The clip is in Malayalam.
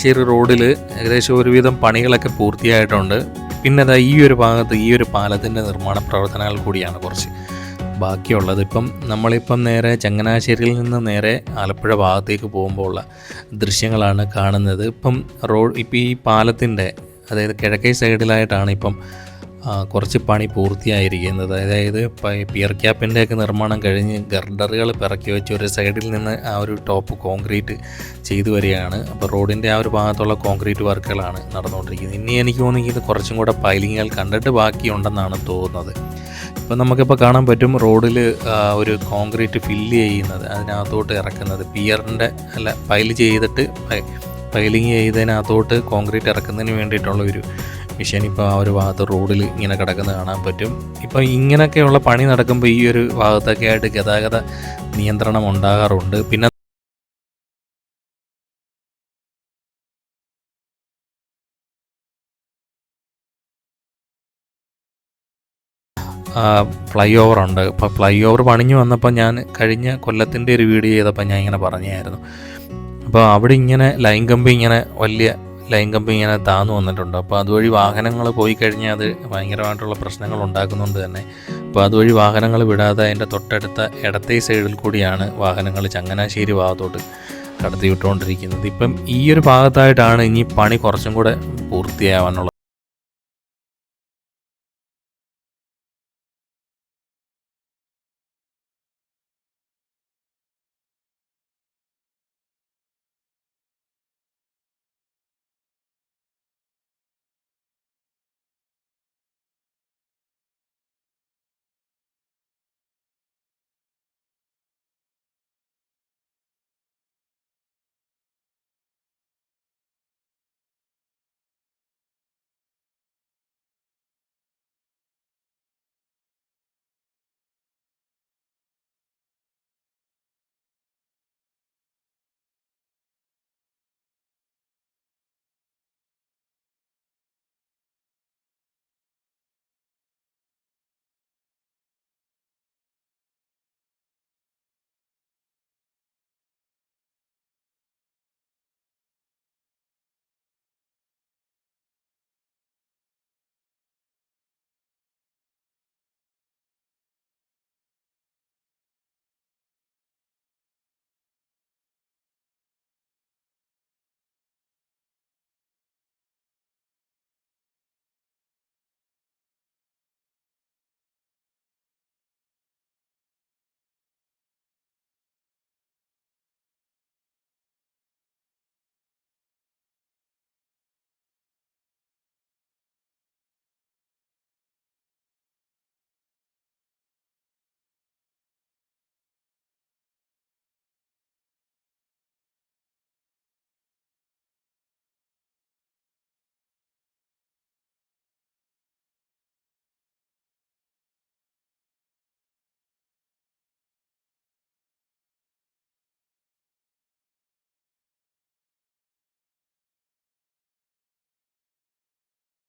ചെറു റോഡിൽ ഏകദേശം ഒരുവിധം പണികളൊക്കെ പൂർത്തിയായിട്ടുണ്ട്. പിന്നെ അതാ ഈ ഒരു ഭാഗത്ത് ഈ ഒരു പാലത്തിന്റെ നിർമ്മാണ പ്രവർത്തനങ്ങൾ കൂടിയാണ് കുറച്ച് ബാക്കിയുള്ളത്. ഇപ്പം നമ്മളിപ്പം നേരെ ചങ്ങനാശ്ശേരിയിൽ നിന്ന് നേരെ ആലപ്പുഴ ഭാഗത്തേക്ക് പോകുമ്പോൾ ഉള്ള ദൃശ്യങ്ങളാണ് കാണുന്നത്. ഇപ്പം റോഡ് ഇപ്പം ഈ പാലത്തിന്റെ അതായത് കിഴക്കേ സൈഡിലായിട്ടാണ് ഇപ്പം കുറച്ച് പണി പൂർത്തിയായിരിക്കുന്നത്. അതായത് പിയർ ക്യാപ്പിന്റെ ഒക്കെ നിർമ്മാണം കഴിഞ്ഞ് ഗർഡറുകൾ പിറക്കി വെച്ച് ഒരു സൈഡിൽ നിന്ന് ആ ഒരു ടോപ്പ് കോൺക്രീറ്റ് ചെയ്തു വരികയാണ്. അപ്പോൾ റോഡിന്റെ ആ ഒരു ഭാഗത്തുള്ള കോൺക്രീറ്റ് വർക്കുകളാണ് നടന്നുകൊണ്ടിരിക്കുന്നത്. ഇനി എനിക്ക് തോന്നുന്നു ഇത് കുറച്ചും കൂടെ പൈലിങ്ങുകൾ കണ്ടിട്ട് ബാക്കിയുണ്ടെന്നാണ് തോന്നുന്നത്. ഇപ്പം നമുക്കിപ്പോൾ കാണാൻ പറ്റും റോഡിൽ ഒരു കോൺക്രീറ്റ് ഫില്ല് ചെയ്യുന്നത് അതിനകത്തോട്ട് ഇറക്കുന്നത്. പിയറിന്റെ അല്ല പൈൽ ചെയ്തിട്ട് പൈലിങ് ചെയ്തതിനകത്തോട്ട് കോൺക്രീറ്റ് ഇറക്കുന്നതിന് വേണ്ടിയിട്ടുള്ള ഒരു മിഷൻ ഇപ്പോൾ ആ ഒരു ഭാഗത്ത് റോഡിൽ ഇങ്ങനെ കിടക്കുന്നത് കാണാൻ പറ്റും. ഇപ്പോൾ ഇങ്ങനെയൊക്കെയുള്ള പണി നടക്കുമ്പോൾ ഈ ഒരു ഭാഗത്തൊക്കെ ആയിട്ട് ഗതാഗത നിയന്ത്രണം ഉണ്ടാകാറുണ്ട്. പിന്നെ ഫ്ലൈ ഓവർ ഉണ്ട്. ഇപ്പോൾ ഫ്ലൈ ഓവർ പണിഞ്ഞു വന്നപ്പോൾ ഞാൻ കഴിഞ്ഞ കൊല്ലത്തിന്റെ ഒരു വീഡിയോ ചെയ്തപ്പോൾ ഞാൻ ഇങ്ങനെ പറഞ്ഞായിരുന്നു. അപ്പോൾ അവിടെ ഇങ്ങനെ ലൈൻ കമ്പി ഇങ്ങനെ വലിയ ലൈൻ കമ്പി ഇങ്ങനെ താന്നു വന്നിട്ടുണ്ട്. അപ്പോൾ അതുവഴി വാഹനങ്ങൾ പോയി കഴിഞ്ഞാൽ അത് ഭയങ്കരമായിട്ടുള്ള പ്രശ്നങ്ങൾ ഉണ്ടാക്കുന്നുണ്ട് തന്നെ. അപ്പോൾ അതുവഴി വാഹനങ്ങൾ വിടാതെ അതിന്റെ തൊട്ടടുത്ത ഇടത്തെ സൈഡിൽ കൂടിയാണ് വാഹനങ്ങൾ ചങ്ങനാശ്ശേരി ഭാഗത്തോട്ട് കടത്തി വിട്ടുകൊണ്ടിരിക്കുന്നത് ഇപ്പം ഈ ഒരു ഭാഗത്തായിട്ടാണ് ഇനി പണി കുറച്ചും കൂടെ പൂർത്തിയാവാനുള്ളത്.